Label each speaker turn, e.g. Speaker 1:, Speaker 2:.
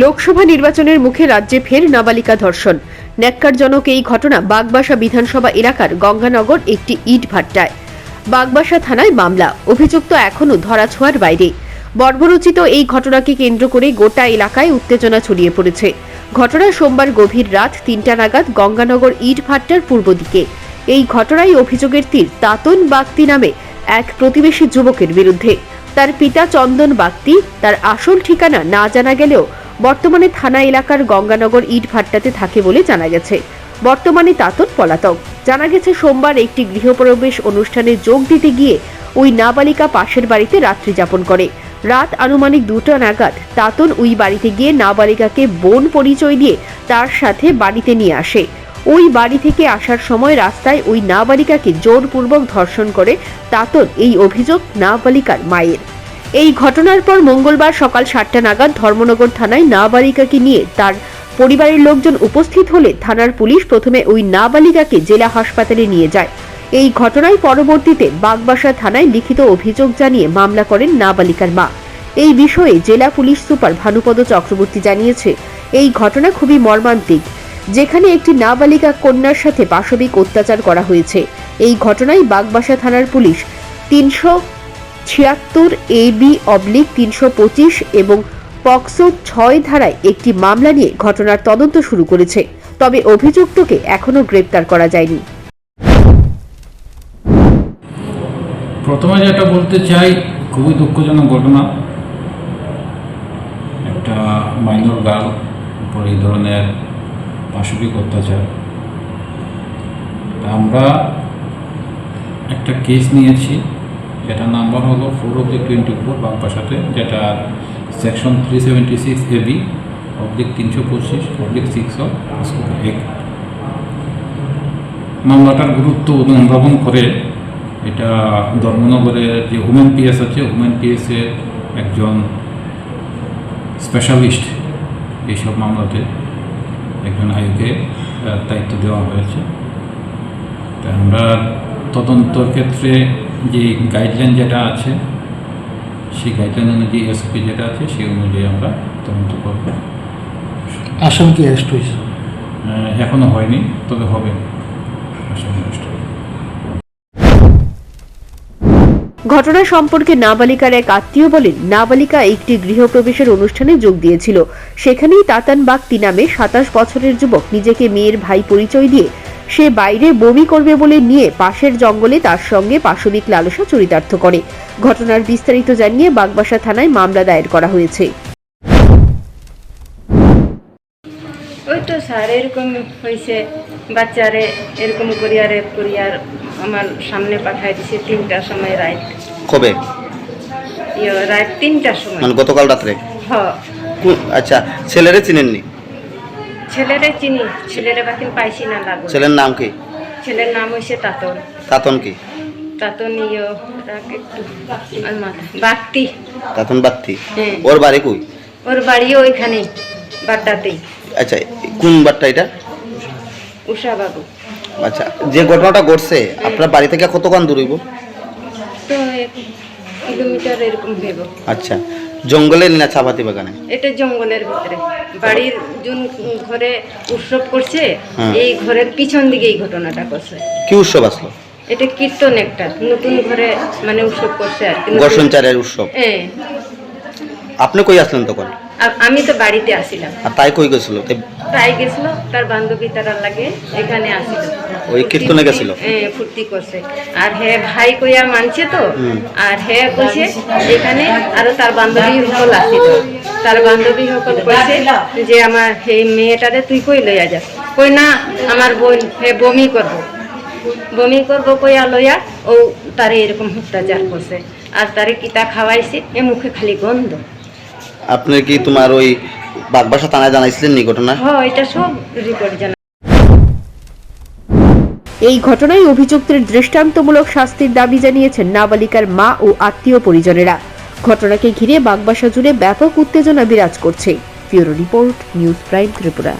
Speaker 1: লোকসভা নির্বাচনের মুখে রাজ্যে ফের নাবালিকা ধর্ষণ। ন্যাক্কারজনক এই ঘটনা বাগবাসা বিধানসভা এলাকার গঙ্গানগর একটি ইট ভাট্টায়। বাগবাসা থানায় মামলা, অভিযুক্ত এখনও ধরাছোঁয়ার বাইরে। বর্বরচিত এই ঘটনাকে কেন্দ্র করে গোটা এলাকায় উত্তেজনা ছড়িয়ে পড়েছে। ঘটনা সোমবার গভীর রাত তিনটা নাগাদ গঙ্গানগর ইট ভাট্টার পূর্ব দিকে। এই ঘটনায় অভিযোগের তীর তাতন বাগতি নামে এক প্রতিবেশী যুবকের বিরুদ্ধে। তার পিতা চন্দন বাগতি, তার আসল ঠিকানা না জানা গেলেও বর্তমানে থানা এলাকার গঙ্গানগর ইট ভাট্টাতে থাকে বলে জানা গেছে। বর্তমানে তাতন পলাতক। জানা গেছে, সোমবার একটি গৃহপ্রবেশ অনুষ্ঠানে যোগ দিতে গিয়ে ওই নাবালিকা পাশের বাড়িতে রাত্রি যাপন করে। রাত আনুমানিক দুটো নাগাদ তাতন ওই বাড়িতে গিয়ে নাবালিকাকে বোন পরিচয় দিয়ে তার সাথে বাড়িতে নিয়ে আসে। ওই বাড়ি থেকে আসার সময় রাস্তায় ওই নাবালিকাকে জোরপূর্বক ধর্ষণ করে তাতন এই অভিযোগ নাবালিকার মায়ের। এই ঘটনার পর মঙ্গলবার সকাল সাতটা নাগাদ ধর্মনগর থানায় নাবালিকাকে নিয়ে তার পরিবারের লোকজন উপস্থিত হলে থানার পুলিশ প্রথমে ওই নাবালিকাকে জেলা হাসপাতালে নিয়ে যায়। এই ঘটনায় পরবর্তীতে বাগবাসা থানায় লিখিত অভিযোগ জানিয়ে মামলা করেন নাবালিকার মা। এই বিষয়ে জেলা পুলিশ সুপার ভানুপদ চক্রবর্তী জানিয়েছে, এই ঘটনা খুবই মর্মান্তিক, যেখানে একটি নাবালিকা কন্যার সাথে পাশবিক অত্যাচার করা হয়েছে। এই ঘটনায় বাগবাসা থানার পুলিশ তিনশো ছিয়াত্তর এ বি অবলিক তিনশো পঁচিশ এবং পক্সো ছয় ধারায় একটি মামলা নিয়ে ঘটনার তদন্ত শুরু করেছে। তবে অভিযুক্তকে এখনও গ্রেপ্তার করা যায়নি।
Speaker 2: প্রথমে যেটা বলতে চাই, খুবই দুঃখজনক ঘটনা। একটা মাইনর গার্ল উপর এই ধরনের পাশবিক অত্যাচার। আমরা একটা কেস নিয়েছি। যেটা নাম্বার হলো ফোর অব্লিক টোয়েন্টি ফোর বাগবাসাতে যেটা section three seventy six A AB oblique তিনশো পঁচিশ অব্লিক সিক্স অফ এক মামলাটার গুরুত্ব অনুধাবন করে এটা ধর্মনগরের যে উমেন পিএস আছে উমেন পিএসের একজন স্পেশালিস্ট এইসব মামলাতে একজন আয়োগে দায়িত্ব দেওয়া হয়েছে। আমরা তদন্তর ক্ষেত্রে যে গাইডলাইন যেটা আছে সেই গাইডলাইন অনুযায়ী এসপি যেটা আছে সেই অনুযায়ী আমরা তদন্ত করব।
Speaker 3: আসামি কি অ্যারেস্ট হয়েছে?
Speaker 2: আহ, এখনও হয়নি তবে হবে।
Speaker 1: ঘটনা সম্পর্কে নাবালিকার এক আত্মীয় বলেন নাবালিকা একটি গৃহপ্রবেশের অনুষ্ঠানে যোগ দিয়েছিল। সেখানেই তাতান বাগতি নামে সাতাশ বছরের যুবক নিজেকে মেয়ের ভাই পরিচয় দিয়ে সে বাইরে বমি করবে বলে নিয়ে পাশের জঙ্গলে তার সঙ্গে পাশবিক লালসা চরিতার্থ করে। ঘটনার বিস্তারিত জানিয়ে বাগবাসা থানায় মামলা দায়ের করা হয়েছে।
Speaker 4: ওই তো স্যার এরকম হয়েছে। বাচ্চারে এরকম করিয়া রেপ করিয়ার আমার সামনে পাঠাই দিছে তিনটার সময় রাত
Speaker 5: কবে?
Speaker 4: ইয়ে রাত তিনটার সময়।
Speaker 5: মানে গতকাল রাত্রে?
Speaker 4: হ।
Speaker 5: কোন- আচ্ছা ছেলেরে চিনেননি?
Speaker 4: ছেলেরে চিনি ছেলেরে বাকি পাইছি না লাগো
Speaker 5: ছেলের নাম কি?
Speaker 4: ছেলের নাম হয়েছে তাতন।
Speaker 5: তাতন কি?
Speaker 4: তাতন ইয়ে রাখ একটু আর
Speaker 5: তাতন বাত্তি?
Speaker 4: হ্যাঁ।
Speaker 5: ওর বাড়ি কই?
Speaker 4: ওর বাড়িও ওইখানে বাড্ডাতেই।
Speaker 5: আচ্ছা কোন বাড়িটা এটা?
Speaker 4: উষা বাবু
Speaker 5: আচ্ছা যে ঘটনাটা ঘটছে আপনার বাড়ি থেকে কতক্ষণ দূর হইব?
Speaker 4: তো এক কিলোমিটার এরকম ভেব
Speaker 5: আচ্ছা জঙ্গলে না চাপাতি বাগানে
Speaker 4: এটা জঙ্গলের ভিতরে। বাড়ির জন ঘরে উৎসব করছে
Speaker 5: হ্যাঁ।
Speaker 4: এই ঘরের পিছন দিকে এই ঘটনাটা করছে।
Speaker 5: কি উৎসব আসলো?
Speaker 4: এটা কীর্তন একটা নতুন ঘরে মানে উৎসব করছে আর কি
Speaker 5: বসনচারের উৎসব।
Speaker 4: হ্যাঁ
Speaker 5: আপনি কই আসলেন তখন?
Speaker 4: আমি তো বাড়িতে আসিলাম।
Speaker 5: আর তাই কই গেছিল?
Speaker 4: তাই গেছিল তার বান্ধবী তারা লাগে এখানে আসিল।
Speaker 5: ওই কীর্তনে গেছিল?
Speaker 4: হ্যাঁ ফুর্তি করছে। আর হে ভাই কইয়া মানছে তো আর হে কইছে এখানে আরও তার বান্ধবী সকল আসিল। তার বান্ধবী সকল কইছে যে আমার হে মেয়েটারে তুই কই লইয়া যা? কই না আমার বোন হে বমি করব। বমি করব কইয়া লইয়া ও তারে এরকম অত্যাচার করছে। আর তারে কিতা খাওয়াইছে? এ মুখে খালি গন্ধ।
Speaker 5: আপনি কি তোমার ওই বাগবাসা থানায় জানাইছিলেন নি ঘটনা?
Speaker 4: এটা সব রিপোর্ট জানা।
Speaker 1: এই ঘটনায় অভিযুক্তের দৃষ্টান্তমূলক শাস্তির দাবি জানিয়েছেন নাবালিকার মা ও আত্মীয় পরিজনেরা। ঘটনাকে ঘিরে বাগবাসা জুড়ে ব্যাপক উত্তেজনা বিরাজ করছে। Bureau report news prime Tripura.